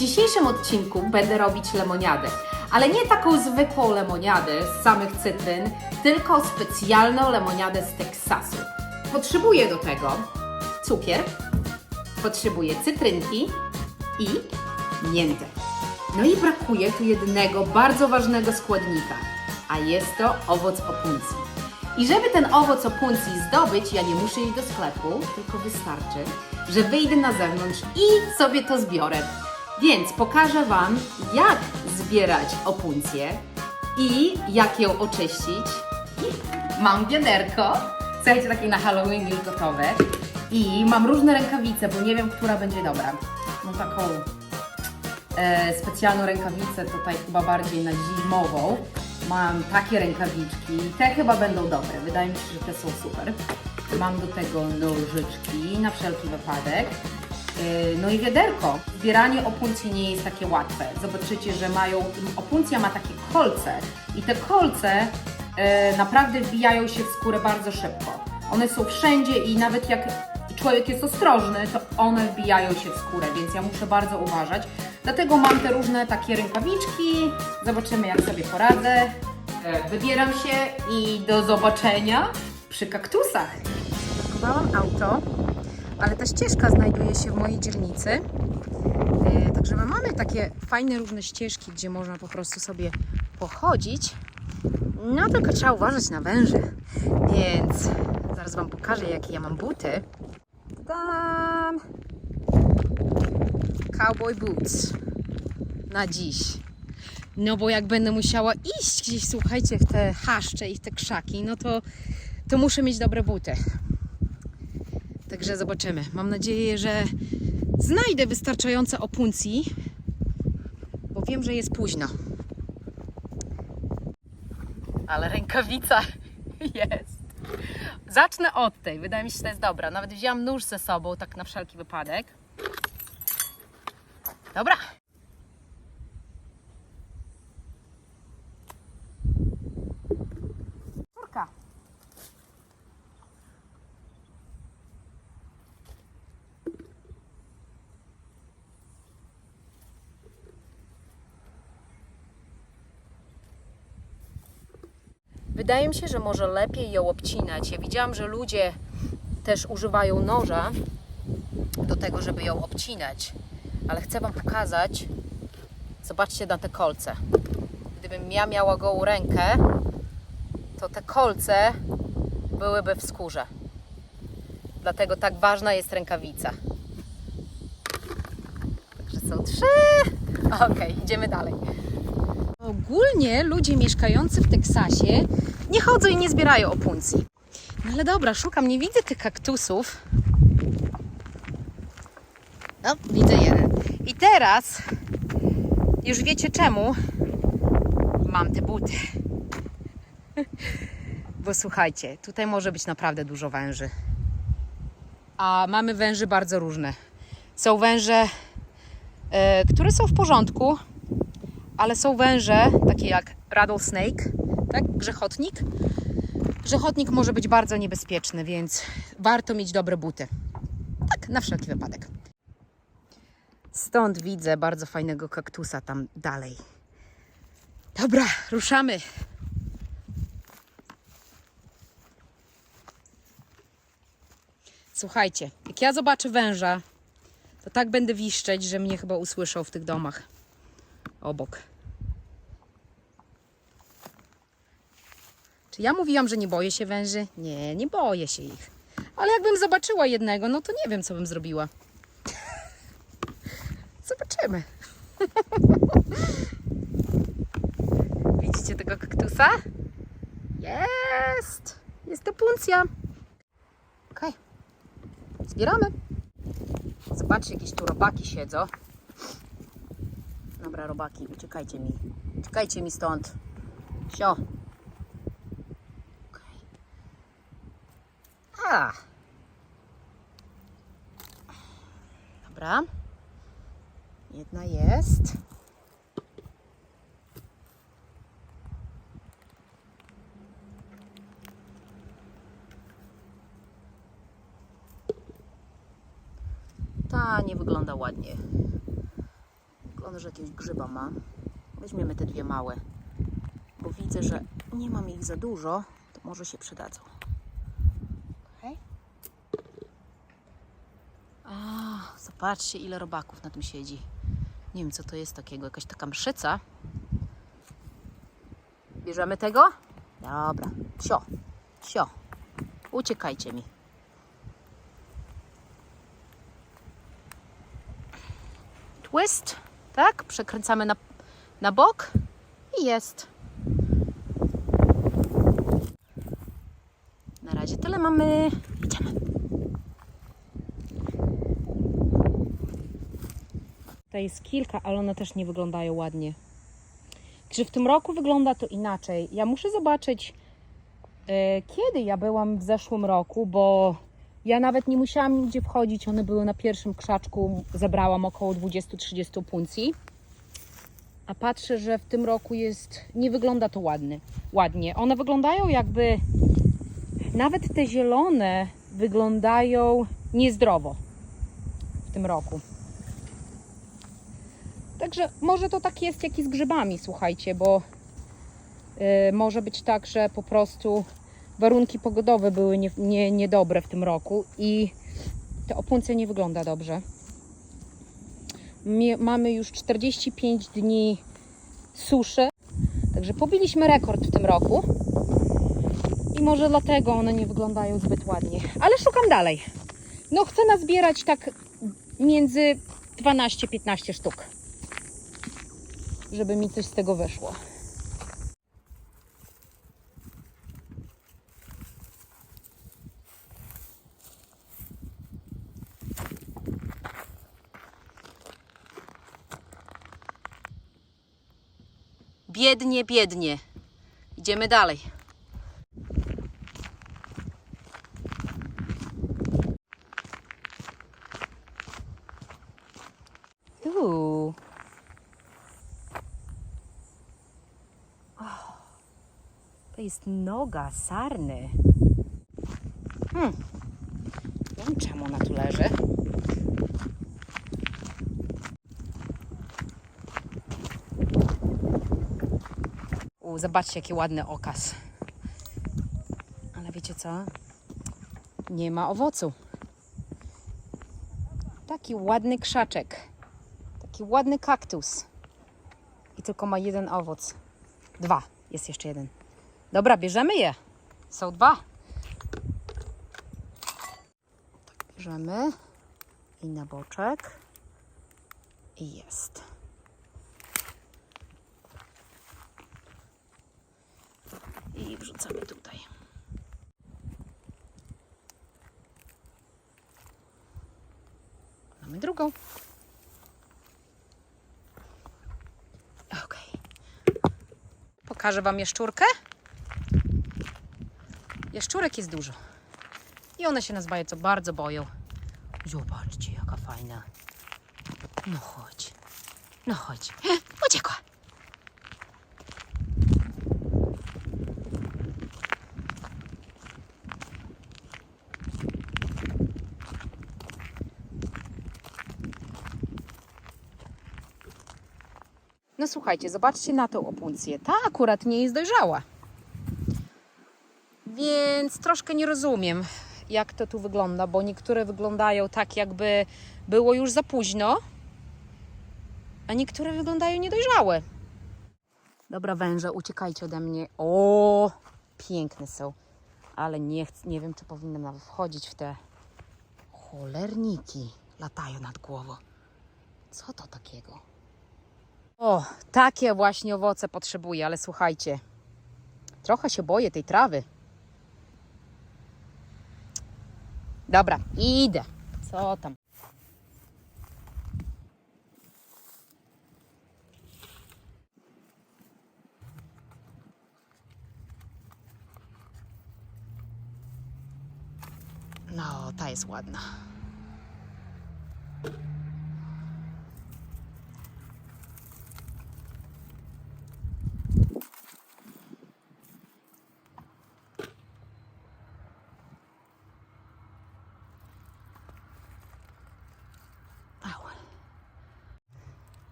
dzisiejszym odcinku będę robić lemoniadę, ale nie taką zwykłą lemoniadę z samych cytryn, tylko specjalną lemoniadę z Teksasu. Potrzebuję do tego cukier, potrzebuję cytrynki i miętę. No i brakuje tu jednego bardzo ważnego składnika, a jest to owoc opuncji. I żeby ten owoc opuncji zdobyć, ja nie muszę iść do sklepu, tylko wystarczy, że wyjdę na zewnątrz i sobie to zbiorę. Więc pokażę Wam, jak zbierać opuncję i jak ją oczyścić. I mam wiaderko, słuchajcie, takie na Halloween już gotowe. I mam różne rękawice, bo nie wiem, która będzie dobra. Mam taką e, specjalną rękawicę, tutaj chyba bardziej na zimową. Mam takie rękawiczki, te chyba będą dobre, wydaje mi się, że te są super. Mam do tego nożyczki na wszelki wypadek. E, No i wiaderko. Zbieranie opuncji nie jest takie łatwe. Zobaczycie, że mają, opuncja ma takie kolce i te kolce e, naprawdę wbijają się w skórę bardzo szybko. One są wszędzie i nawet jak człowiek jest ostrożny, to one wbijają się w skórę, więc ja muszę bardzo uważać. Dlatego mam te różne takie rękawiczki. Zobaczymy, jak sobie poradzę. E, Wybieram się i do zobaczenia przy kaktusach. Zaparkowałam auto, ale ta ścieżka znajduje się w mojej dzielnicy. E, Także my mamy takie fajne różne ścieżki, gdzie można po prostu sobie pochodzić. No tylko trzeba uważać na węży. Więc zaraz Wam pokażę, jakie ja mam buty. Tam cowboy boots na dziś. No bo jak będę musiała iść gdzieś, słuchajcie, w te chaszcze i w te krzaki, no to, to muszę mieć dobre buty. Także zobaczymy. Mam nadzieję, że znajdę wystarczająco opuncji, bo wiem, że jest późno. Ale rękawica jest. Zacznę od tej. Wydaje mi się, że to jest dobra. Nawet wzięłam nóż ze sobą, tak na wszelki wypadek. Dobra. Wydaje mi się, że może lepiej ją obcinać. Ja widziałam, że ludzie też używają noża do tego, żeby ją obcinać. Ale chcę Wam pokazać, zobaczcie na te kolce. Gdybym ja miała gołą rękę, to te kolce byłyby w skórze. Dlatego tak ważna jest rękawica. Także są trzy. Okej, idziemy dalej. Ogólnie ludzie mieszkający w Teksasie nie chodzą i nie zbierają opuncji. No ale dobra, szukam, nie widzę tych kaktusów. No, widzę jeden. I teraz już wiecie czemu mam te buty. Bo słuchajcie, tutaj może być naprawdę dużo węży. A mamy węży bardzo różne. Są węże, e, które są w porządku, ale są węże, takie jak rattlesnake, tak? Grzechotnik. Grzechotnik może być bardzo niebezpieczny, więc warto mieć dobre buty. Tak, na wszelki wypadek. Stąd widzę bardzo fajnego kaktusa tam dalej. Dobra, ruszamy. Słuchajcie, jak ja zobaczę węża, to tak będę wiszczeć, że mnie chyba usłyszą w tych domach obok. Ja mówiłam, że nie boję się węży? Nie, nie boję się ich. Ale jakbym zobaczyła jednego, no to nie wiem, co bym zrobiła. Zobaczymy. Widzicie tego kaktusa? Jest! Jest to puncja. Okej. Zbieramy. Zobaczcie, jakieś tu robaki siedzą. Dobra, robaki, uciekajcie mi. Uciekajcie mi stąd. Sio. Dobra. Jedna jest. Ta nie wygląda ładnie. Wygląda, że jakiegoś grzyba ma. Weźmiemy te dwie małe, bo widzę, że nie mam ich za dużo, to może się przydadzą. Okej. A, zobaczcie, ile robaków na tym siedzi. Nie wiem, co to jest takiego, jakaś taka mszyca. Bierzemy tego? Dobra, sio, sio. Uciekajcie mi. Twist, tak? Przekręcamy na, na bok i jest. Na razie tyle mamy. Jest kilka, ale one też nie wyglądają ładnie. Czy w tym roku wygląda to inaczej? Ja muszę zobaczyć, e, kiedy ja byłam w zeszłym roku, bo ja nawet nie musiałam nigdzie wchodzić. One były na pierwszym krzaczku. Zebrałam około 20-30 puncji. A patrzę, że w tym roku jest. Nie wygląda to ładnie. ładnie. One wyglądają jakby. Nawet te zielone wyglądają niezdrowo w tym roku. Także może to tak jest jak i z grzybami, słuchajcie, bo y, może być tak, że po prostu warunki pogodowe były nie, nie, niedobre w tym roku i to opunce nie wygląda dobrze. Mie- mamy już 45 dni suszy, także pobiliśmy rekord w tym roku i może dlatego one nie wyglądają zbyt ładnie. Ale szukam dalej. No chcę nazbierać tak między 12-15 sztuk żeby mi coś z tego wyszło. Biednie, biednie. Idziemy dalej. Uuu. To jest noga sarny. Hmm. Wiem czemu ona tu leży. U, zobaczcie jaki ładny okaz. Ale wiecie co? Nie ma owocu. Taki ładny krzaczek. Taki ładny kaktus. I tylko ma jeden owoc. Dwa. Jest jeszcze jeden. Dobra, bierzemy je. Są dwa. Tak, bierzemy. I na boczek. I jest. I wrzucamy tutaj. Mamy drugą. Okej. Pokażę Wam jaszczurkę. Jaszczurek jest dużo. I one się nas bardzo, bardzo boją. Zobaczcie, jaka fajna. No chodź. No chodź. Uciekła. No słuchajcie, zobaczcie na tą opuncję. Ta akurat nie jest dojrzała. Więc troszkę nie rozumiem, jak to tu wygląda, bo niektóre wyglądają tak, jakby było już za późno, a niektóre wyglądają niedojrzałe. Dobra, węże, uciekajcie ode mnie. O, piękne są, ale nie, nie wiem, czy powinnam nawet wchodzić w te cholerniki. Latają nad głową. Co to takiego? O, takie właśnie owoce potrzebuję, ale słuchajcie, trochę się boję tej trawy. Dobra, idę. Co tam? No, ta jest ładna.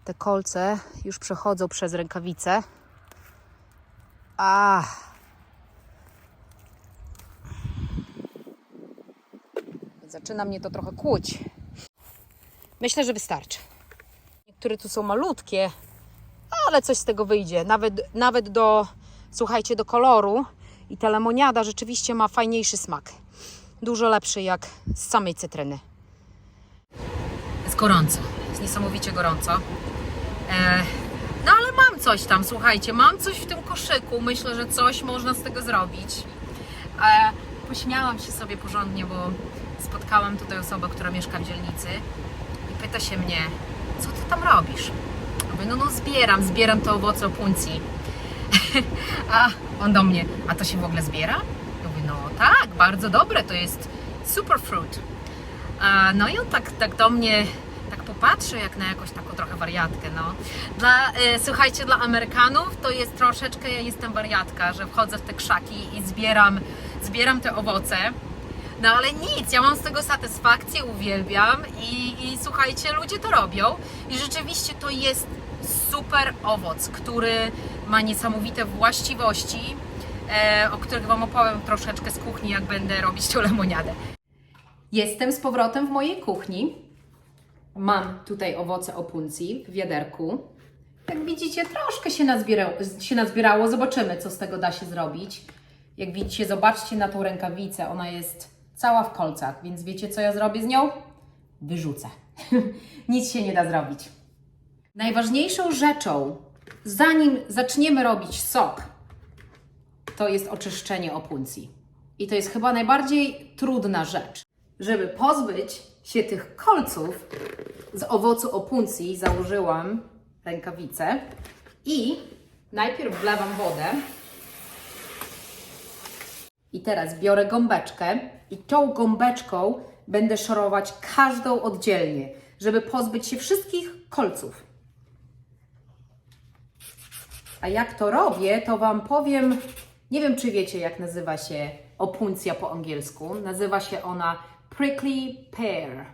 Te kolce już przechodzą przez rękawice. A. Zaczyna mnie to trochę kłuć. Myślę, że wystarczy. Niektóre tu są malutkie, ale coś z tego wyjdzie. Nawet, nawet do, słuchajcie, do koloru. I ta lemoniada rzeczywiście ma fajniejszy smak. Dużo lepszy jak z samej cytryny. Jest gorąco. Jest niesamowicie gorąco. E, no ale mam coś tam, słuchajcie, mam coś w tym koszyku. Myślę, że coś można z tego zrobić. E, pośmiałam się sobie porządnie, bo spotkałam tutaj osobę, która mieszka w dzielnicy i pyta się mnie, co ty tam robisz? Mówię, no, no zbieram, zbieram te owoce opuncji. a on do mnie, a to się w ogóle zbiera? Ja mówię, no tak, bardzo dobre, to jest superfruit. A, no i on tak, tak do mnie popatrzy, jak na jakąś taką trochę wariatkę, no. Dla, e, słuchajcie, dla Amerykanów to jest troszeczkę, ja jestem wariatka, że wchodzę w te krzaki i zbieram, zbieram te owoce. No ale nic, ja mam z tego satysfakcję, uwielbiam i, i słuchajcie, ludzie to robią i rzeczywiście to jest super owoc, który ma niesamowite właściwości, e, o których Wam opowiem troszeczkę z kuchni, jak będę robić tą lemoniadę. Jestem z powrotem w mojej kuchni. Mam tutaj owoce opuncji w wiaderku. Jak widzicie, troszkę się nazbierało, się nazbierało. Zobaczymy, co z tego da się zrobić. Jak widzicie, zobaczcie na tą rękawicę. Ona jest cała w kolcach, więc wiecie, co ja zrobię z nią? Wyrzucę. Nic się nie da zrobić. Najważniejszą rzeczą, zanim zaczniemy robić sok, to jest oczyszczenie opuncji. I to jest chyba najbardziej trudna rzecz. Żeby pozbyć się tych kolców z owocu opuncji, założyłam rękawice i najpierw wlewam wodę. I teraz biorę gąbeczkę i tą gąbeczką będę szorować każdą oddzielnie, żeby pozbyć się wszystkich kolców. A jak to robię, to Wam powiem. Nie wiem, czy wiecie, jak nazywa się opuncja po angielsku. Nazywa się ona prickly pear.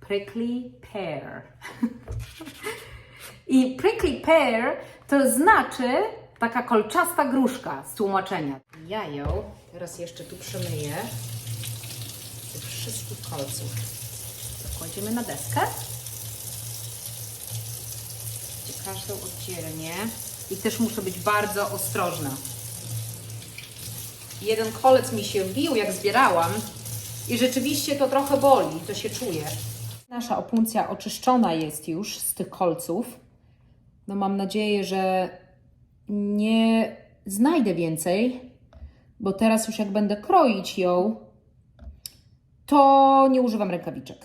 Prickly pear. I prickly pear to znaczy taka kolczasta gruszka z tłumaczenia. Ja ją teraz jeszcze tu przemyję tych wszystkich kolców. Kładziemy na deskę. Każdą oddzielnie. I też muszę być bardzo ostrożna. Jeden kolec mi się wbił, jak zbierałam, i rzeczywiście to trochę boli, to się czuje. Nasza opuncja oczyszczona jest już z tych kolców. No mam nadzieję, że nie znajdę więcej, bo teraz już jak będę kroić ją, to nie używam rękawiczek.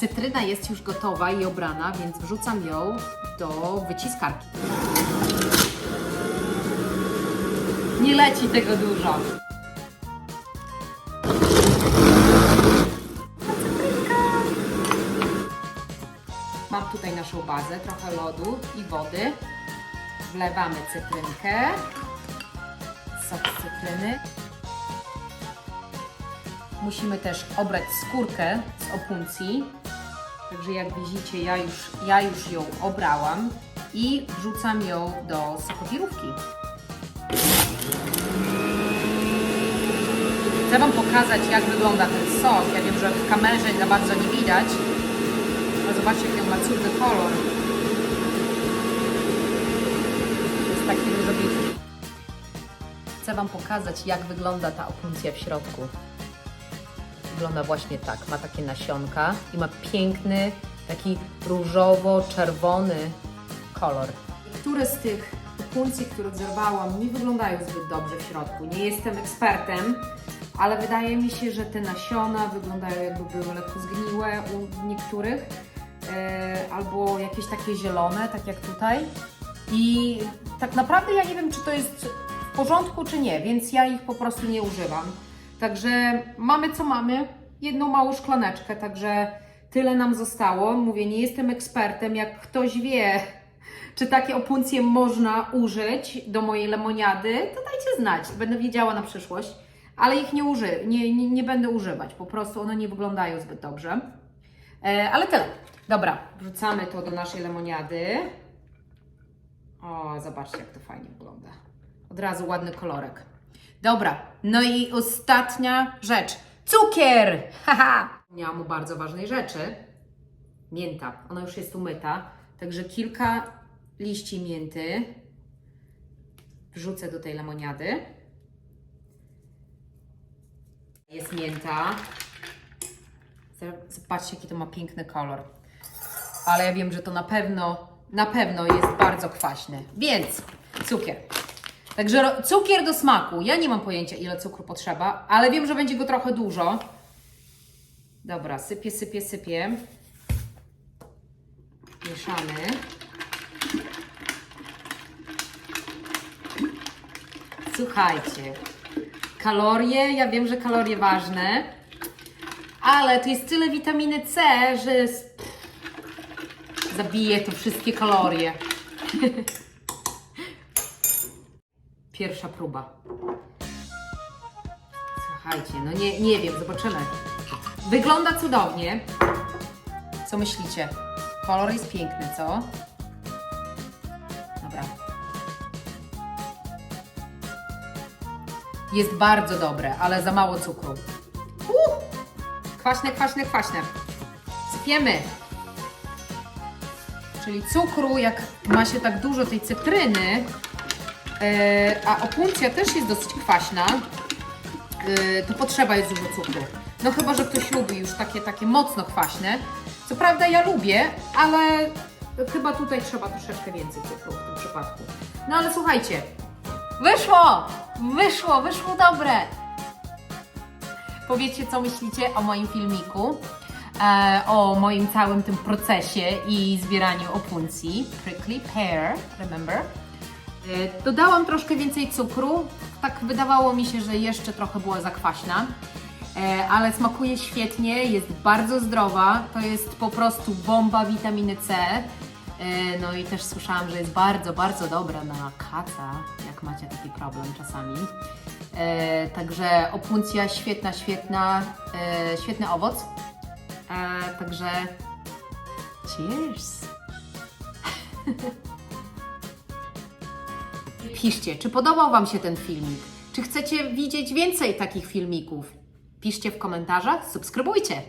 Cytryna jest już gotowa i obrana, więc wrzucam ją do wyciskarki. Nie leci tego dużo. Mam tutaj naszą bazę, trochę lodu i wody. Wlewamy cytrynkę, sok z cytryny. Musimy też obrać skórkę z opuncji. Także jak widzicie, ja już, ja już ją obrałam i wrzucam ją do sokowirówki. Chcę Wam pokazać, jak wygląda ten sok. Ja wiem, że w kamerze za bardzo nie widać, ale zobaczcie, jaki on ma cudny kolor. Jest taki różowity. Chcę Wam pokazać, jak wygląda ta opuncja w środku. Wygląda właśnie tak. Ma takie nasionka i ma piękny, taki różowo-czerwony kolor. Niektóre z tych opuncji, które zerwałam, nie wyglądają zbyt dobrze w środku. Nie jestem ekspertem, ale wydaje mi się, że te nasiona wyglądają jakby były lekko zgniłe u niektórych, e, albo jakieś takie zielone, tak jak tutaj. I tak naprawdę ja nie wiem, czy to jest w porządku, czy nie, więc ja ich po prostu nie używam. Także mamy co mamy, jedną małą szklaneczkę, także tyle nam zostało. Mówię, nie jestem ekspertem, jak ktoś wie, czy takie opuncje można użyć do mojej lemoniady, to dajcie znać, będę wiedziała na przyszłość. ale ich nie, uży, nie, nie, nie będę używać. Po prostu one nie wyglądają zbyt dobrze. E, ale tyle. Dobra, wrzucamy to do naszej lemoniady. O, zobaczcie, jak to fajnie wygląda. Od razu ładny kolorek. Dobra, no i ostatnia rzecz. Cukier! Haha! Miałam o bardzo ważnej rzeczy. Mięta. Ona już jest umyta. Także kilka liści mięty wrzucę do tej lemoniady. Jest mięta. Zobaczcie, jaki to ma piękny kolor. Ale ja wiem, że to na pewno, na pewno jest bardzo kwaśne. Więc cukier. Także cukier do smaku. Ja nie mam pojęcia, ile cukru potrzeba, ale wiem, że będzie go trochę dużo. Dobra, sypię, sypię, sypię. Mieszamy. Słuchajcie, kalorie, ja wiem, że kalorie ważne, ale tu jest tyle witaminy C, że zabije to wszystkie kalorie. Pierwsza próba. Słuchajcie, no nie, nie wiem, zobaczymy. Wygląda cudownie. Co myślicie? Kolor jest piękny, co? Jest bardzo dobre, ale za mało cukru. Uh! Kwaśne, kwaśne, kwaśne. Sypiemy. Czyli cukru, jak ma się tak dużo tej cytryny, e, a opuncja też jest dosyć kwaśna, e, to potrzeba jest dużo cukru. No chyba, że ktoś lubi już takie, takie mocno kwaśne. Co prawda ja lubię, ale chyba tutaj trzeba troszeczkę więcej cukru w tym przypadku. No ale słuchajcie, wyszło! Wyszło, wyszło dobre! Powiedzcie, co myślicie o moim filmiku, e, o moim całym tym procesie i zbieraniu opuncji. Prickly pear, remember? E, Dodałam troszkę więcej cukru. Tak wydawało mi się, że jeszcze trochę była zakwaśna. E, Ale smakuje świetnie, jest bardzo zdrowa. To jest po prostu bomba witaminy C. E, No i też słyszałam, że jest bardzo, bardzo dobra na kaca, jak macie taki problem czasami. E, Także opuncja świetna, świetna, e, świetny owoc. E, Także cheers! Piszcie, czy podobał Wam się ten filmik? Czy chcecie widzieć więcej takich filmików? Piszcie w komentarzach, subskrybujcie.